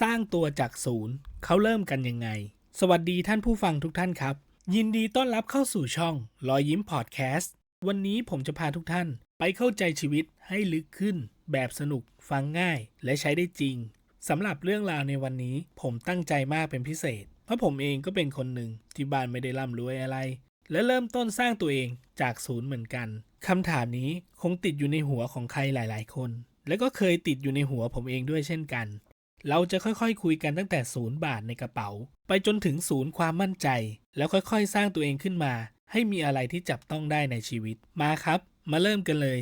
สร้างตัวจากศูนย์เขาเริ่มกันยังไง สวัสดีท่านผู้ฟังทุกท่านครับ ยินดีต้อนรับเข้าสู่ช่องรอยยิ้มพอดแคสต์วันนี้ผมจะพาทุกท่านไปเข้าใจชีวิตให้ลึกขึ้น แบบสนุกฟังง่าย และใช้ได้จริงสำหรับเรื่องราวในวันนี้ผมตั้งใจมากเป็นพิเศษ เพราะผมเองก็เป็นคนหนึ่งที่บ้านไม่ได้ร่ำรวยอะไร และเริ่มต้นสร้างตัวเองจากศูนย์เหมือนกันคำถามนี้คงติดอยู่ในหัวของใครหลาย ๆ คน และก็เคยติดอยู่ในหัวผมเองด้วยเช่นกัน เราจะค่อยๆคคุยกันตั้งแต่ศูนย์บาทในกระเป๋า ไปจนถึงศูนย์ความมั่นใจ แล้วค่อยๆ สร้างตัวเองขึ้นมา ให้มีอะไรที่จับต้องได้ในชีวิตมาครับ มาเริ่มกันเลย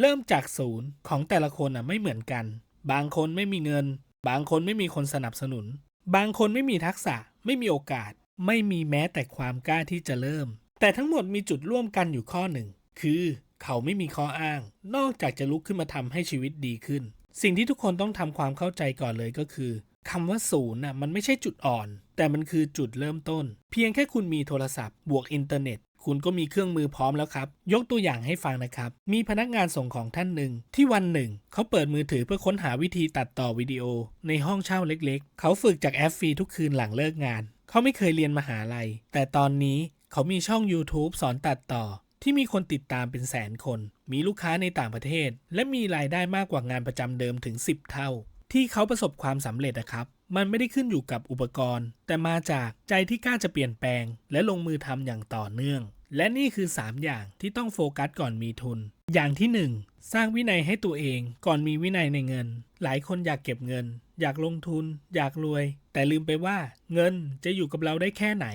เริ่มจากศูนย์ของแต่ละคนอะไม่เหมือนกัน บางคนไม่มีเงิน บางคนไม่มีคนสนับสนุน บางคนไม่มีทักษะ ไม่มีโอกาส ไม่มีแม้แต่ความกล้าที่จะเริ่ม แต่ทั้งหมดมีจุดร่วมกันอยู่ข้อหนึ่ง คือ เขาไม่มีข้ออ้าง นอกจากจะลุกขึ้นมาทำให้ชีวิตดีขึ้น สิ่งที่ทุกคนต้องทำความเข้าใจก่อนเลยก็คือคำว่าศูนย์น่ะมันไม่ใช่จุดอ่อน แต่มันคือจุดเริ่มต้น เพียงแค่คุณมีโทรศัพท์บวกอินเทอร์เน็ต คุณก็มีเครื่องมือพร้อมแล้วครับ ยกตัวอย่างให้ฟังนะครับ มีพนักงานส่งของท่านหนึ่ง ที่วันหนึ่ง เขาเปิดมือถือเพื่อค้นหาวิธีตัดต่อวิดีโอ ในห้องเช่าเล็กๆ เขาฝึกจากแอปฟรีทุกคืนหลังเลิกงาน เขาไม่เคยเรียนมหาลัย แต่ตอนนี้เขามีช่อง YouTube สอนตัดต่อ ที่มีคนติดตามเป็นแสนคน มีลูกค้าในต่างประเทศ และมีรายได้มากกว่างานประจำเดิมถึง 10 เท่า ที่เขาประสบความสำเร็จนะครับ มันไม่ได้ขึ้นอยู่กับอุปกรณ์ แต่มาจากใจที่กล้าจะเปลี่ยนแปลง และลงมือทำอย่างต่อเนื่อง และนี่คือ 3 อย่างที่ต้องโฟกัสก่อนมีทุน อย่างที่ 1 สร้างวินัยให้ตัวเองก่อนมีวินัยในเงิน หลายคนอยากเก็บเงิน อยากลงทุน อยากรวย แต่ลืมไปว่า เงินจะอยู่กับเราได้แค่ไหน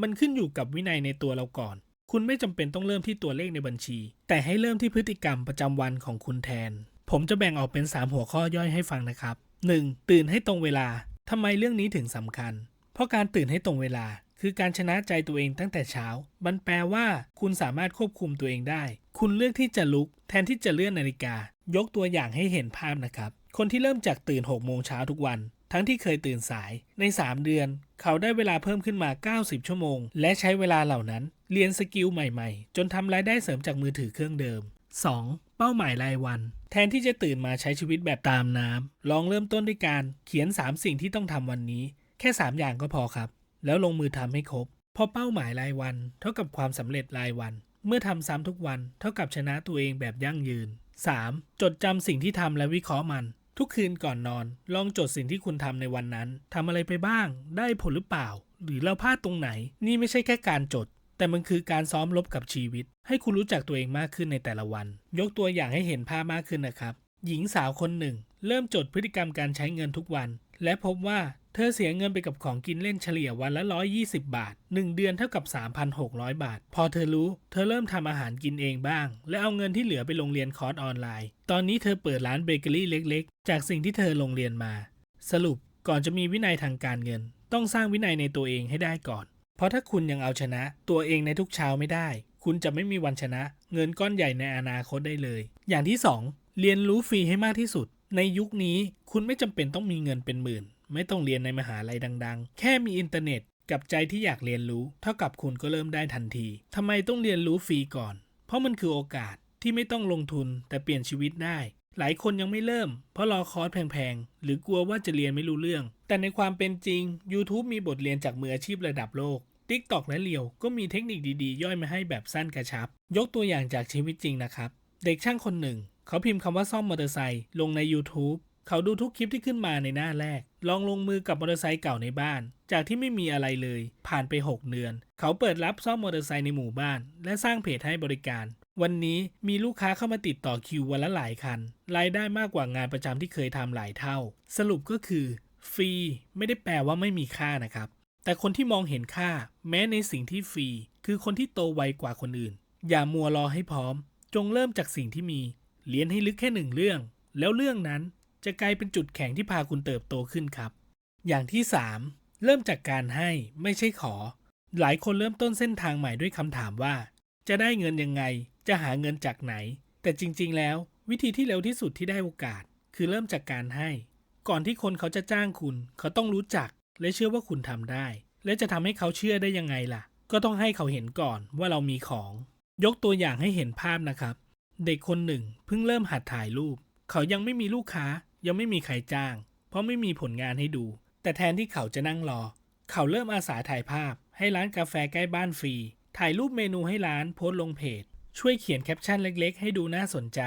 มันขึ้นอยู่กับวินัยในตัวเราก่อน คุณไม่จำเป็นต้องเริ่มที่ตัวเลขในบัญชี แต่ให้เริ่มที่พฤติกรรมประจำวันของคุณแทน ผมจะแบ่งออกเป็น 3 หัวข้อย่อยให้ฟังนะครับ 1. ตื่นให้ตรงเวลาทำไมเรื่องนี้ถึงสำคัญ เพราะการตื่นให้ตรงเวลา คือการชนะใจตัวเองตั้งแต่เช้า มันแปลว่า คุณสามารถควบคุมตัวเองได้ คุณเลือกที่จะลุก แทนที่จะเลื่อนนาฬิกา ยกตัวอย่างให้เห็นภาพนะครับ คนที่เริ่มจากตื่น6โมงเช้าทุกวันทั้งที่เคยตื่นสายใน 3 เดือน เขาได้เวลาเพิ่มขึ้นมา 90 ชั่วโมง และใช้เวลาเหล่านั้น เรียนสกิลใหม่ๆ จนทำรายได้เสริมจากมือถือเครื่องเดิม 2. เป้าหมายรายวัน แทนที่จะตื่นมาใช้ชีวิตแบบตามน้ำลองเริ่มต้นด้วยการเขียน 3 สิ่งที่ต้องทำวันนี้ แค่ 3 อย่างก็พอครับ แล้วลงมือทำให้ครบพราะเป้าหมายรายวัน เท่ากับความสำเร็จรายวัน เมื่อทำซ้ำทุกวัน เท่ากับชนะตัวเองแบบยั่งยืน 3. จดจำสิ่งที่ทำและวิเคราะห์มัน ทุกคืนก่อนนอน ลองจดสิ่งที่คุณทำในวันนั้นทำอะไรไปบ้าง ได้ผลหรือเปล่า หรือเราพลาดตรงไหน นี่ไม่ใช่แค่การจด แต่มันคือการซ้อมรบกับชีวิต ให้คุณรู้จักตัวเองมากขึ้นในแต่ละวัน ยกตัวอย่างให้เห็นภาพมากขึ้นนะครับ หญิงสาวคนหนึ่ง เริ่มจดพฤติกรรมการใช้เงินทุกวัน และพบว่าเธอเสียเงินไปกับของกินเล่นเฉลี่ยวันละ 120 บาท 1 เดือนเท่ากับ 3,600 บาท พอเธอรู้ เธอเริ่มทำอาหารกินเองบ้าง และเอาเงินที่เหลือไปโรงเรียนคอร์สออนไลน์ ตอนนี้เธอเปิดร้านเบเกอรี่เล็ก ๆ จากสิ่งที่เธอลงเรียนมา สรุปก่อนจะมีวินัยทางการเงิน ต้องสร้างวินัยในตัวเองให้ได้ก่อน เพราะถ้าคุณยังเอาชนะ ตัวเองในทุกเช้าไม่ได้ คุณจะไม่มีวันชนะ เงินก้อนใหญ่ในอนาคตได้เลย อย่างที่ 2 เรียนรู้ฟรีให้มากที่สุด ในยุคนี้คุณไม่จำเป็นต้องมีเงินเป็นหมื่น ไม่ต้องเรียนในมหาลัยดัง ๆ แค่มีอินเทอร์เน็ตกับใจที่อยากเรียนรู้ เท่ากับคุณก็เริ่มได้ทันทีทำไมต้องเรียนรู้ฟรีก่อน เพราะมันคือโอกาสที่ไม่ต้องลงทุนแต่เปลี่ยนชีวิตได้ หลายคนยังไม่เริ่ม เพราะรอคอร์สแพงๆ หรือกลัวว่าจะเรียนไม่รู้เรื่อง แต่ในความเป็นจริง YouTube มีบทเรียนจากมืออาชีพระดับโลก TikTok และเลียวก็มีเทคนิคดีๆ ย่อยมาให้แบบสั้นกระชับ ยกตัวอย่างจากชีวิตจริงนะครับ เด็กช่างคนหนึ่ง เขาพิมพ์คำว่าซ่อมมอเตอร์ไซค์ลงใน YouTube เขาดูทุกคลิปที่ขึ้นมาในหน้าแรก ลองลงมือกับมอเตอร์ไซค์เก่าในบ้าน จากที่ไม่มีอะไรเลย ผ่านไป 6 เดือน เขาเปิดรับซ่อมมอเตอร์ไซค์ในหมู่บ้าน และสร้างเพจให้บริการ วันนี้มีลูกค้าเข้ามาติดต่อคิววันละหลายคัน รายได้มากกว่างานประจำที่เคยทำหลายเท่า สรุปก็คือ ฟรี ไม่ได้แปลว่าไม่มีค่านะครับ แต่คนที่มองเห็นค่า แม้ในสิ่งที่ฟรี คือคนที่โตไวกว่าคนอื่น อย่ามัวรอให้พร้อม จงเริ่มจากสิ่งที่มีเรียนให้ลึกแค่หนึ่งเรื่อง แล้วเรื่องนั้นจะกลายเป็นจุดแข็งที่พาคุณเติบโตขึ้นครับ อย่างที่ 3 เริ่มจากการให้ไม่ใช่ขอ หลายคนเริ่มต้นเส้นทางใหม่ด้วยคำถามว่า จะได้เงินยังไง จะหาเงินจากไหน แต่จริง ๆ แล้ว วิธีที่เร็วที่สุดที่ได้โอกาส คือเริ่มจากการให้ ก่อนที่คนเขาจะจ้างคุณ เขาต้องรู้จัก และเชื่อว่าคุณทำได้ และจะทำให้เขาเชื่อได้ยังไงล่ะ ก็ต้องให้เขาเห็นก่อนว่าเรามีของ ยกตัวอย่างให้เห็นภาพนะครับ เด็กคนหนึ่งเพิ่งเริ่มหัดถ่ายรูป เขายังไม่มีลูกค้า ยังไม่มีใครจ้าง เพราะไม่มีผลงานให้ดู แต่แทนที่เขาจะนั่งรอ เขาเริ่มอาสาถ่ายภาพ ให้ร้านกาแฟใกล้บ้านฟรี ถ่ายรูปเมนูให้ร้านโพสต์ลงเพจ ช่วยเขียนแคปชั่นเล็กๆ ให้ดูน่าสนใจ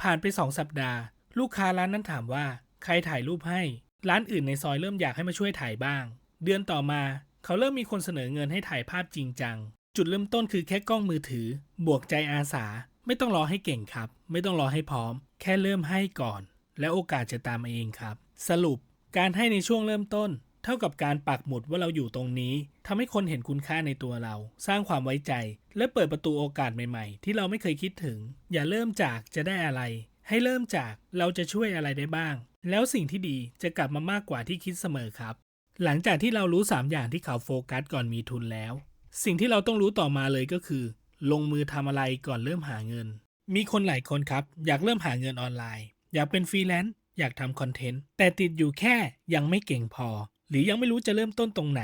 ผ่านไปสองสัปดาห์ ลูกค้าร้านนั้นถามว่า ใครถ่ายรูปให้ ร้านอื่นในซอยเริ่มอยากให้มาช่วยถ่ายบ้าง เดือนต่อมา เขาเริ่มมีคนเสนอเงินให้ถ่ายภาพจริงจัง จุดเริ่มต้นคือแค่กล้องมือถือ บวกใจอาสา ไม่ต้องรอให้เก่งครับ ไม่ต้องรอให้พร้อม แค่เริ่มให้ก่อน และโอกาสจะตามมาเองครับ สรุป การให้ในช่วงเริ่มต้น เท่ากับการปักหมุดว่าเราอยู่ตรงนี้ทำให้คนเห็นคุณค่าในตัวเรา สร้างความไว้ใจ และเปิดประตูโอกาสใหม่ ๆ ที่เราไม่เคยคิดถึง อย่าเริ่มจากจะได้อะไร ให้เริ่มจากเราจะช่วยอะไรได้บ้าง แล้วสิ่งที่ดีจะกลับมามากกว่าที่คิดเสมอครับ หลังจากที่เรารู้ 3 อย่างที่เขาโฟกัสก่อนมีทุนแล้ว สิ่งที่เราต้องรู้ต่อมาเลยก็คือ ลงมือทำอะไรก่อนเริ่มหาเงิน มีคนหลายคนครับ อยากเริ่มหาเงินออนไลน์ อยากเป็นฟรีแลนซ์อยากทำคอนเทนต์แต่ติดอยู่แค่ยังไม่เก่งพอ หรือยังไม่รู้จะเริ่มต้นตรงไหน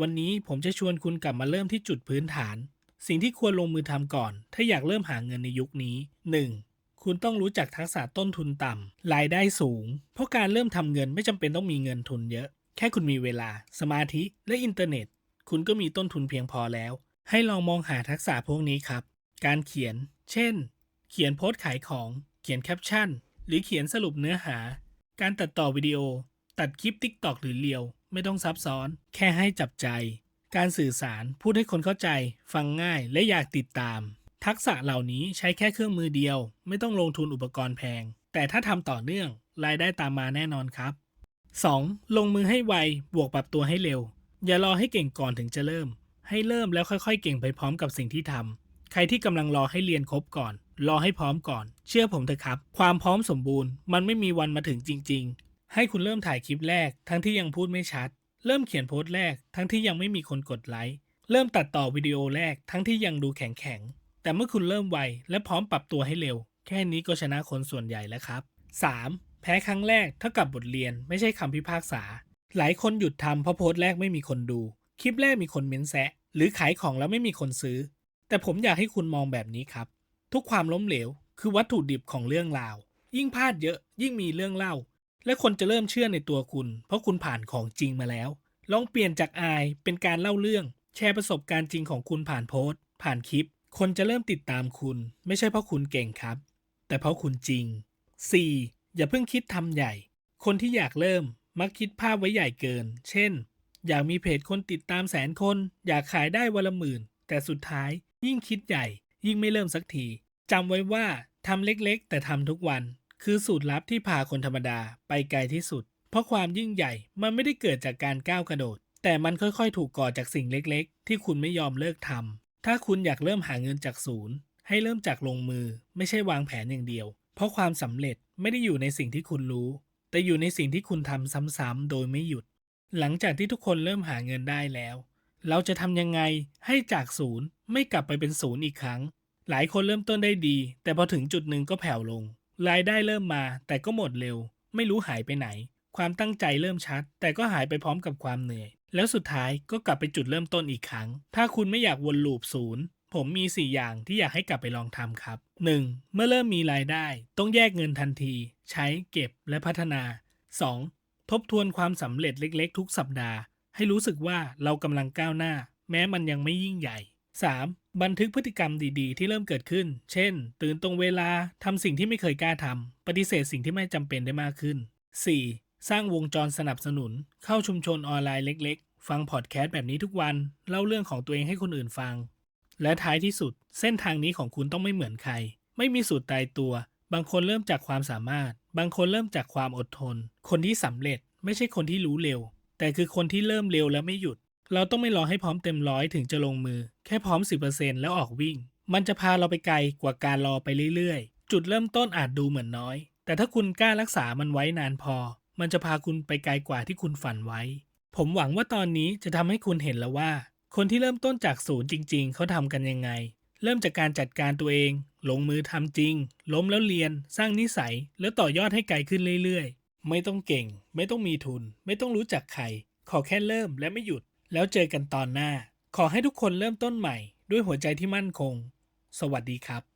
วันนี้ผมจะชวนคุณกลับมาเริ่มที่จุดพื้นฐาน สิ่งที่ควรลงมือทำก่อน ถ้าอยากเริ่มหาเงินในยุคนี้ 1. คุณต้องรู้จักทักษะต้นทุนต่ำรายได้สูง เพราะการเริ่มทำเงินไม่จำเป็นต้องมีเงินทุนเยอะ แค่คุณมีเวลา สมาธิ และอินเทอร์เน็ต คุณก็มีต้นทุนเพียงพอแล้ว ให้ลองมองหาทักษะพวกนี้ครับ การเขียน เช่น เขียนโพสต์ขายของ เขียนแคปชั่น หรือเขียนสรุปเนื้อหา การตัดต่อวิดีโอ ตัดคลิป TikTok หรือเรียว ไม่ต้องซับซ้อน แค่ให้จับใจ การสื่อสาร พูดให้คนเข้าใจ ฟังง่าย และอยากติดตาม ทักษะเหล่านี้ใช้แค่เครื่องมือเดียว ไม่ต้องลงทุนอุปกรณ์แพง แต่ถ้าทำต่อเนื่อง รายได้ตามมาแน่นอนครับ 2. ลงมือให้ไว บวกปรับตัวให้เร็ว อย่ารอให้เก่งก่อนถึงจะเริ่ม ให้เริ่มแล้วค่อยๆ เก่งไปพร้อมกับสิ่งที่ทำ ใครที่กำลังรอให้เรียนครบก่อน รอให้พร้อมก่อน เชื่อผมเถอะครับ ความพร้อมสมบูรณ์ มันไม่มีวันมาถึงจริง ๆ ให้คุณเริ่มถ่ายคลิปแรก ทั้งที่ยังพูดไม่ชัด เริ่มเขียนโพสต์แรก ทั้งที่ยังไม่มีคนกดไลค์ เริ่มตัดต่อวิดีโอแรก ทั้งที่ยังดูแข็งๆ แต่เมื่อคุณเริ่มไวและพร้อมปรับตัวให้เร็ว แค่นี้ก็ชนะคนส่วนใหญ่แล้วครับ 3. แพ้ครั้งแรกเท่ากับบทเรียนไม่ใช่คำพิพากษา หลายคนหยุดทำเพราะโพสต์แรกไม่มีคนดู คลิปแรกมีคนเม้นแซะ หรือขายของแล้วไม่มีคนซื้อ แต่ผมอยากให้คุณมองแบบนี้ครับ ทุกความล้มเหลว คือวัตถุดิบของเรื่องราว ยิ่งพลาดเยอะ ยิ่งมีเรื่องเล่า และคนจะเริ่มเชื่อในตัวคุณ เพราะคุณผ่านของจริงมาแล้ว ลองเปลี่ยนจากอายเป็นการเล่าเรื่อง แชร์ประสบการณ์จริงของคุณผ่านโพสต์ ผ่านคลิป คนจะเริ่มติดตามคุณ ไม่ใช่เพราะคุณเก่งครับ แต่เพราะคุณจริง 4. อย่าเพิ่งคิดทำใหญ่ คนที่อยากเริ่มมักคิดภาพไว้ใหญ่เกิน เช่น อยากมีเพจคนติดตามแสนคน อยากขายได้วันละหมื่น แต่สุดท้ายยิ่งคิดใหญ่ ยิ่งไม่เริ่มสักทีจำไว้ว่าทำเล็กๆ แต่ทำทุกวัน คือสูตรลับที่พาคนธรรมดาไปไกลที่สุด เพราะความยิ่งใหญ่มันไม่ได้เกิดจากการก้าวกระโดด แต่มันค่อยๆ ถูกก่อจากสิ่งเล็กๆ ที่คุณไม่ยอมเลิกทำ ถ้าคุณอยากเริ่มหาเงินจากศูนย์ ให้เริ่มจากลงมือ ไม่ใช่วางแผนอย่างเดียว เพราะความสำเร็จไม่ได้อยู่ในสิ่งที่คุณรู้ แต่อยู่ในสิ่งที่คุณทำซ้ำๆโดยไม่หยุด หลังจากที่ทุกคนเริ่มหาเงินได้แล้ว เราจะทำยังไงให้จากศูนย์ไม่กลับไปเป็นศูนย์อีกครั้ง หลายคนเริ่มต้นได้ดี แต่พอถึงจุดหนึ่งก็แผ่วลง รายได้เริ่มมา แต่ก็หมดเร็ว ไม่รู้หายไปไหน ความตั้งใจเริ่มชัด แต่ก็หายไปพร้อมกับความเหนื่อย แล้วสุดท้ายก็กลับไปจุดเริ่มต้นอีกครั้ง ถ้าคุณไม่อยากวนลูปศูนย์ผมมี 4 อย่างที่อยากให้กลับไปลองทำครับ 1. เมื่อเริ่มมีรายได้ ต้องแยกเงินทันที ใช้เก็บและพัฒนา 2. ทบทวนความสำเร็จเล็กๆ ทุกสัปดาห์ ให้รู้สึกว่าเรากำลังก้าวหน้า แม้มันยังไม่ยิ่งใหญ่ 3. บันทึกพฤติกรรมดีๆ ที่เริ่มเกิดขึ้น เช่น ตื่นตรงเวลาทำสิ่งที่ไม่เคยกล้าทำปฏิเสธสิ่งที่ไม่จำเป็นได้มากขึ้น 4. สร้างวงจรสนับสนุน เข้าชุมชนออนไลน์เล็ก ๆ ฟังพอดแคสต์แบบนี้ทุกวัน เล่าเรื่องของตัวเองให้คนอื่นฟัง และท้ายที่สุด เส้นทางนี้ของคุณต้องไม่เหมือนใคร ไม่มีสูตรตายตัว บางคนเริ่มจากความสามารถ บางคนเริ่มจากความอดทน คนที่สำเร็จไม่ใช่คนที่รู้เร็ว แต่คือคนที่เริ่มเร็วแล้วไม่หยุด เราต้องไม่รอให้พร้อมเต็มร้อยถึงจะลงมือ แค่พร้อม 10%แล้วออกวิ่ง มันจะพาเราไปไกลกว่าการรอไปเรื่อยๆ จุดเริ่มต้นอาจดูเหมือนน้อย แต่ถ้าคุณกล้ารักษามันไว้นานพอ มันจะพาคุณไปไกลกว่าที่คุณฝันไว้ ผมหวังว่าตอนนี้จะทำให้คุณเห็นแล้วว่า คนที่เริ่มต้นจากศูนย์จริง ๆ เขาทำกันยังไง เริ่มจากการจัดการตัวเอง ลงมือทำจริง ล้มแล้วเรียน สร้างนิสัย แล้วต่อยอดให้ไกลขึ้นเรื่อยๆ ไม่ต้องเก่ง ไม่ต้องมีทุน ไม่ต้องรู้จักใคร ขอแค่เริ่มและไม่หยุด แล้วเจอกันตอนหน้า ขอให้ทุกคนเริ่มต้นใหม่ ด้วยหัวใจที่มั่นคง สวัสดีครับ